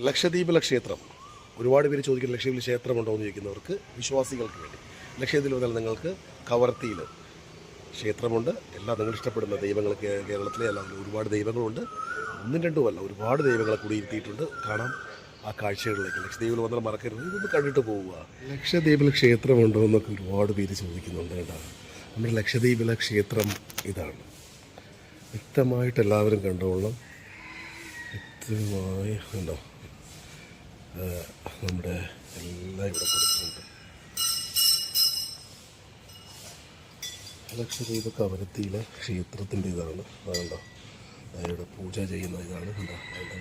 ലക്ഷദ്വീപിലെ ക്ഷേത്രം ഒരുപാട് പേര് ചോദിക്കുന്ന ലക്ഷദ്വീപിൽ ക്ഷേത്രമുണ്ടോ എന്ന് ചോദിക്കുന്നവർക്ക് വിശ്വാസികൾക്ക് വേണ്ടി. ലക്ഷദ്വീപിൽ മുതൽ നിങ്ങൾക്ക് കവർത്തിയിൽ ക്ഷേത്രമുണ്ട്. എല്ലാ നിങ്ങൾ ഇഷ്ടപ്പെടുന്ന ദൈവങ്ങൾ കേരളത്തിലെ അല്ല ഒരുപാട് ദൈവങ്ങളുണ്ട്. ഒന്നും രണ്ടും അല്ല ഒരുപാട് ദൈവങ്ങളെ കുടിയിരുത്തിയിട്ടുണ്ട് കാണാം ആ കാഴ്ചകളിലേക്ക്. ലക്ഷദ്വീപിൽ വന്നാൽ മറക്കരുത്. ഇതൊന്ന് കണ്ടിട്ട് പോവുക. ലക്ഷദ്വീപിൽ ക്ഷേത്രമുണ്ടോ എന്നൊക്കെ ഒരുപാട് പേര് ചോദിക്കുന്നുണ്ട് കേട്ടോ. നമ്മുടെ ലക്ഷദ്വീപിലെ ക്ഷേത്രം ഇതാണ്. വ്യക്തമായിട്ട് എല്ലാവരും കണ്ടോളണം. വ്യക്തമായി ഉണ്ടോ ആ, നമ്മുടെ എല്ലാം ഇവിടെ കൊടുക്കുന്നുണ്ട് ലക്ഷദ്വീപ് കവരത്തിയിലെ ക്ഷേത്രത്തിന്റെ ഇതാണ് അതുണ്ടോ ഇവിടെ പൂജ ചെയ്യുന്ന ഇതാണ്. കണ്ടോ? അതിന്റെ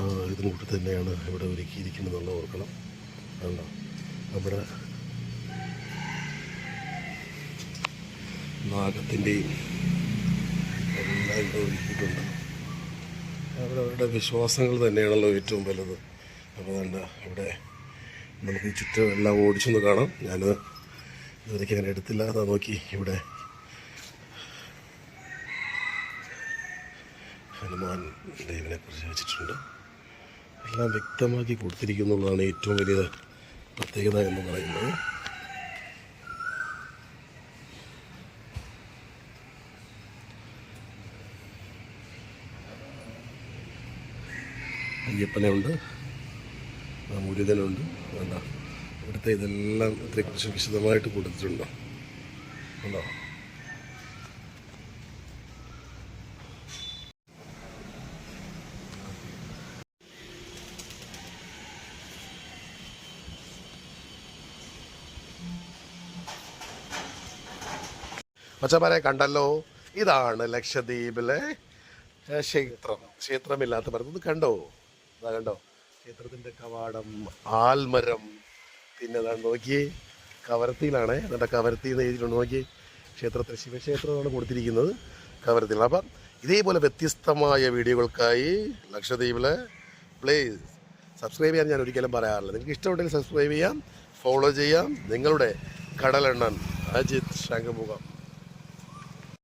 കൂട്ടി ഇതിനും കൂടി തന്നെയാണ് ഇവിടെ ഒരുക്കിയിരിക്കുന്നതെന്നുള്ള ഓർക്കണം. അല്ല നമ്മുടെ നാഗത്തിന്റെയും എല്ലാം ഇവിടെ ഒരുക്കിയിട്ടുണ്ട്. അവരുടെ വിശ്വാസങ്ങൾ തന്നെയാണല്ലോ ഏറ്റവും വലുത്. അപ്പോൾ തന്നെ ഇവിടെ നമുക്ക് ചുറ്റും എല്ലാം ഓടിച്ചൊന്ന് കാണാം. ഞാൻ ഇതുവരെ അങ്ങനെ എടുത്തില്ല. അതാ നോക്കി ഇവിടെ ഹനുമാൻ ദേവനെ കുറിച്ച് വെച്ചിട്ടുണ്ട് എല്ലാം വ്യക്തമാക്കി കൊടുത്തിരിക്കുന്നുള്ളതാണ് ഏറ്റവും വലിയ പ്രത്യേകത എന്ന് പറയുന്നത്. അയ്യപ്പനുണ്ട്. മുരുകനുണ്ട്. വേണ്ട ഇവിടുത്തെ ഇതെല്ലാം ഇതിനെക്കുറിച്ച് വിശദമായിട്ട് കൊടുത്തിട്ടുണ്ടോ. ഉണ്ടോ മച്ചമാരെ കണ്ടല്ലോ? ഇതാണ് ലക്ഷദ്വീപിലെ ക്ഷേത്രം. ക്ഷേത്രമില്ലാത്ത മരം ഇത് കണ്ടോ? അതാ കണ്ടോ? ക്ഷേത്രത്തിന്റെ കവാടം ആൽമരം. പിന്നെ അതാണ് നോക്കി കവരത്തിയിലാണ്. എന്നിട്ട് കവരത്തി എന്ന് എഴുതിയിട്ടുണ്ട് നോക്കി ക്ഷേത്രത്തിൽ ശിവക്ഷേത്രമാണ് കൊടുത്തിരിക്കുന്നത് കവരത്തിലാണ്. അപ്പം ഇതേപോലെ വ്യത്യസ്തമായ വീഡിയോകൾക്കായി ലക്ഷദ്വീപിലെ പ്ലീസ് സബ്സ്ക്രൈബ് ചെയ്യാൻ ഞാൻ ഒരിക്കലും പറയാറില്ല. നിങ്ങൾക്ക് ഇഷ്ടമുണ്ടെങ്കിൽ സബ്സ്ക്രൈബ് ചെയ്യാം ഫോളോ ചെയ്യാം. നിങ്ങളുടെ കടലെണ്ണൻ അജിത് ശംഖുമുഖം.